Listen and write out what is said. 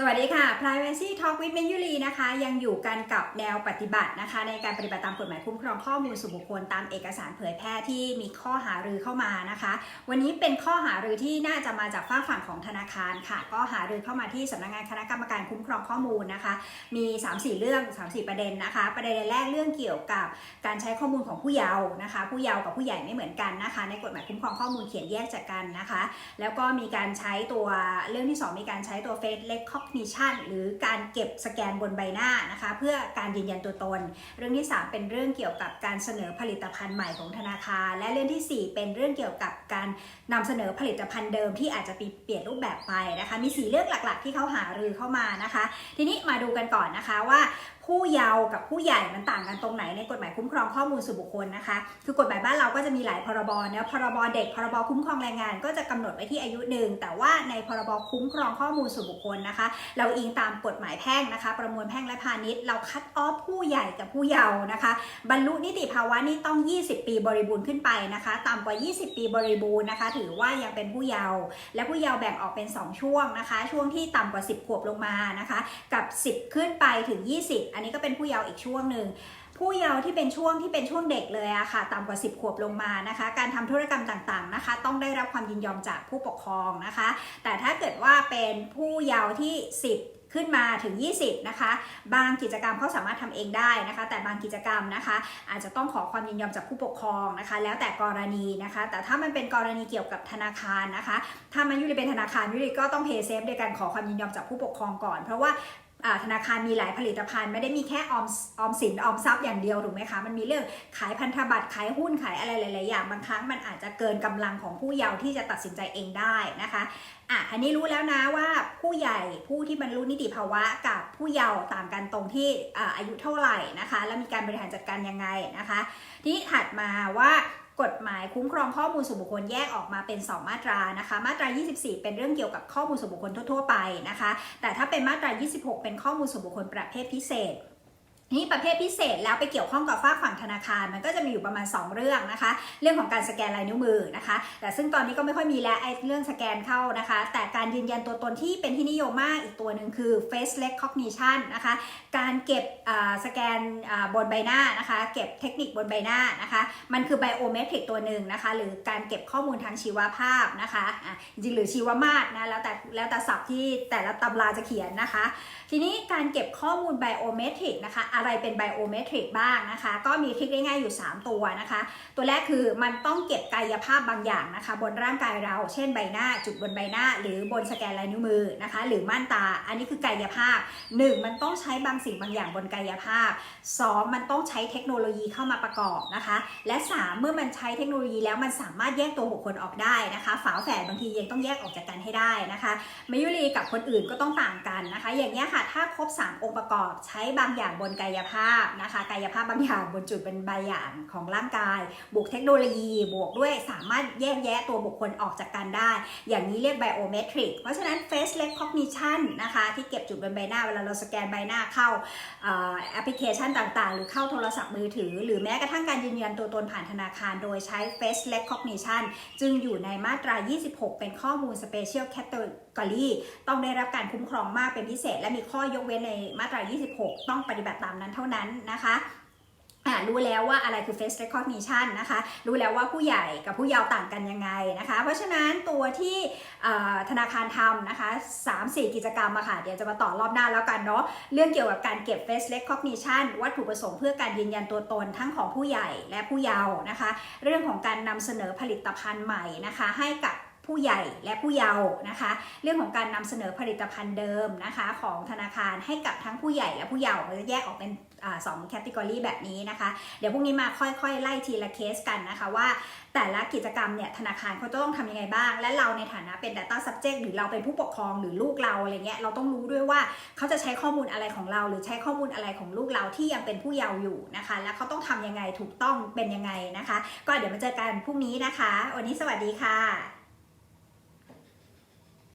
สวัสดีค่ะ Privacy Talk with เมยุรีนะคะ ยังอยู่กันกับแนวปฏิบัตินะคะ ในการปฏิบัติตามกฎหมายคุ้มครองข้อมูลส่วนบุคคลตามเอกสารเผยแพร่ที่มีข้อหารือเข้ามานะคะ วันนี้เป็นข้อหารือที่น่าจะมาจากฝ้ากฝั่งของธนาคารค่ะ ก็หารือเข้ามาที่สำนักงานคณะกรรมการคุ้มครองข้อมูลนะคะ มี 3-4 เรื่อง 3-4 ประเด็นนะคะ ประเด็นแรกเรื่องเกี่ยวกับการใช้ข้อมูลของผู้เยาว์นะคะ ผู้เยาว์กับผู้ใหญ่ไม่เหมือนกันนะคะ ในกฎหมายคุ้มครองข้อมูลเขียนแยกจากกันนะคะ แล้วก็มีการใช้ตัวเรื่องที่ 2 มีการใช้ตัวเฟซเล็ก face recognition หรือการเก็บสแกนบนใบหน้านะคะเพื่อการยืนยันตัวตน เรื่องที่ 3 เป็นเรื่องเกี่ยวกับการเสนอผลิตภัณฑ์ใหม่ของธนาคาร และเรื่องทีสี่4 เป็นเรื่องเกี่ยวกับการนำเสนอผลิตภัณฑ์เดิมที่อาจจะเปลี่ยนรูปแบบไปนะคะมี 4 เรื่องหลักๆ ที่เขาหารือเข้ามานะคะ ทีนี้มาดูกันก่อนนะคะว่า ผู้เยาว์กับผู้ใหญ่มันต่างกันตรงไหนในกฎหมายคุ้มครองข้อมูลส่วนบุคคลนะคะ คือกฎหมายบ้านเราก็จะมีหลายพรบเนะพรบเด็ก พรบคุ้มครองแรงงาน ก็จะกำหนดไว้ที่อายุหนึ่งแต่ว่าในพรบคุ้มครองข้อมูลส่วนบุคคลนะคะ เราอิงตามกฎหมายแพ่งนะคะ ประมวลแพ่งและพาณิชย์เราคัดออฟผู้ใหญ่กับผู้เยาว์นะคะ บรรลุนิติภาวะนี่ต้อง 20 ปีบริบูรณ์ขึ้นไปนะคะต่ำกว่า 20 ปีบริบูรณ์นะคะ ถือว่ายังเป็นผู้เยาว์และผู้เยาว์แบ่งออกเป็น 2 ช่วงนะคะ ช่วงที่ต่ำกว่า 10 ขวบลงมานะคะ กับ 10 ขึ้นไปถึง 20อันนี้ก็เป็นผู้เยาว์อีกช่วงหนึ่งผู้เยาว์ที่เป็นช่วงที่เป็นช่วงเด็กเลยอะค่ะต่ำกว่า 10 ขวบลงมานะคะ การทำธุรกรรมต่างๆนะคะ ต้องได้รับความยินยอมจากผู้ปกครองนะคะ แต่ถ้าเกิดว่าเป็นผู้เยาว์ที่ 10ขึ้นมาถึง 20 นะคะ บางกิจกรรมเขาสามารถทำเองได้นะคะ แต่บางกิจกรรมนะคะ อาจจะต้องขอความยินยอมจากผู้ปกครองนะคะ แล้วแต่กรณีนะคะ แต่ถ้ามันเป็นกรณีเกี่ยวกับธนาคารนะคะ ถ้ามันยุริเป็นธนาคารยุริก็ต้องเพย์เซฟโดยการขอความยินยอมจากผู้ปกครองก่อน เพราะว่า ธนาคารมีหลายผลิตภัณฑ์ไม่ได้มีแค่ออมออมสินออมทรัพย์อย่างเดียวถูกไหมคะมันมีเรื่องขายพันธบัตรขายหุ้นขายอะไรหลายๆอย่างบางครั้งมันอาจจะเกินกำลังของผู้เยาว์ที่จะตัดสินใจเองได้นะคะอะอันนี้รู้แล้วนะว่าผู้ใหญ่ผู้ที่บรรลุนิติภาวะกับผู้เยาว์ต่างกันตรงที่อาอายุเท่าไหร่นะคะ แล้วมีการบริหารจัดการยังไงนะคะ ทีนี้ถัดมาว่า กฎหมายคุ้มครองข้อมูลส่วนบุคคลแยกออกมาเป็น 2 มาตรานะคะ มาตรา 24 เป็นเรื่องเกี่ยวกับข้อมูลส่วนบุคคลทั่วๆไปนะคะ แต่ถ้าเป็นมาตรา 26 เป็นข้อมูลส่วนบุคคลประเภทพิเศษ นี่ประเภทพิเศษแล้วไปเกี่ยวข้องกับฝากฝั่งธนาคาร มันก็จะมีอยู่ประมาณ 2 เรื่องนะคะ เรื่องของการสแกนลายนิ้วมือนะคะ แต่ซึ่งตอนนี้ก็ไม่ค่อยมีแล้วไอ้เรื่องสแกนเข้านะคะ แต่การยืนยันตัวตนที่เป็นที่นิยมมากอีกตัวหนึ่งคือ face recognition นะคะ การเก็บสแกนบนใบหน้านะคะ เก็บเทคนิคบนใบหน้านะคะ มันคือไบโอเมตริกตัวหนึ่งนะคะ หรือการเก็บข้อมูลทางชีวภาพนะคะจริงหรือชีวมาตรนะแล้วแต่แล้วแต่ศัพท์ที่แต่ละตำราจะเขียนนะคะ ทีนี้การเก็บข้อมูลไบโอเมตริกนะคะอะไรเป็นไบโอเมตริกบ้างนะคะ ก็มีทริคง่ายๆอยู่ 3 ตัวนะคะ ตัวแรกคือมันต้องเก็บกายภาพบางอย่างนะคะ บนร่างกายเรา เช่นใบหน้าจุดบนใบหน้า หรือบนสแกนลายนิ้วมือนะคะ หรือม่านตา อันนี้คือกายภาพ 1 มันต้องใช้บางสิ่งบางอย่างบนกายภาพ 2 มันต้องใช้เทคโนโลยีเข้ามาประกอบนะคะ และ 3 เมื่อมันใช้เทคโนโลยีแล้วมันสามารถแยกตัวบุคคลออกได้นะคะ ฝาแฝดบางทียังต้องแยกออกจากกันให้ได้นะคะมายุรีกับคนอื่นก็ต้องต่างกันนะคะ อย่างนี้ค่ะถ้าครบ 3 องค์ประกอบใช้บางอย่างบนกายายภาพนะคะ กายภาพบางอย่างบนจุดเป็นใบอย่างของร่างกาย บวกเทคโนโลยี บวกด้วยสามารถแยกแยะตัวบุคคลออกจากกันได้ อย่างนี้เรียก biometric เพราะฉะนั้น face recognition นะคะ ที่เก็บจุดบนใบหน้า เวลาเราสแกนใบหน้าเข้าแอปพลิเคชันต่างๆ หรือเข้าโทรศัพท์มือถือ หรือแม้กระทั่งการยืนยันตัวตนผ่านธนาคาร โดยใช้ face recognition จึงอยู่ในมาตรา 26 เป็นข้อมูล special category ต้องได้รับการคุ้มครองมากเป็นพิเศษ และมีข้อยกเว้นในมาตรา 26 ต้องปฏิบัติตามนั้นเท่านั้นนะคะรู้แล้วว่าอะไรคือ face recognition นะคะ รู้แล้วว่าผู้ใหญ่กับผู้เยาว์ต่างกันยังไงนะคะ เพราะฉะนั้นตัวที่ธนาคารทำนะคะ 3-4 กิจกรรมอะค่ะ เดี๋ยวจะมาต่อรอบหน้าแล้วกันเนาะ เรื่องเกี่ยวกับการเก็บ face recognition วัตถุประสงค์เพื่อการยืนยันตัวตนทั้งของผู้ใหญ่และผู้เยาว์นะคะ เรื่องของการนำเสนอผลิตภัณฑ์ใหม่นะคะ ให้กับ ผู้ใหญ่และผู้เยาว์นะคะ เรื่องของการนำเสนอผลิตภัณฑ์เดิมนะคะ ของธนาคารให้กับทั้งผู้ใหญ่และผู้เยาว์เราจะแยกออกเป็นอสองแคตตากรีแบบนี้นะคะ เดี๋ยวพรุ่งนี้มาค่อยๆ ไล่ทีละเคสกันนะคะว่าแต่ละกิจกรรมเนี่ยธนาคารเขาจะต้องทำยังไงบ้าง และเราในฐานะเป็น Data Subject หรือเราเป็นผู้ปกครองหรือลูกเราอะไรเงี้ยเราต้องรู้ด้วยว่าเขาจะใช้ข้อมูลอะไรของเรา หรือใช้ข้อมูลอะไรของลูกเราที่ยังเป็นผู้เยาว์อยู่นะคะ แล้วเขาต้องทำยังไงถูกต้องเป็นยังไงนะคะ ก็เดี๋ยวมาเจอกันพรุ่งนี้นะคะ วันนี้สวัสดีค่ะ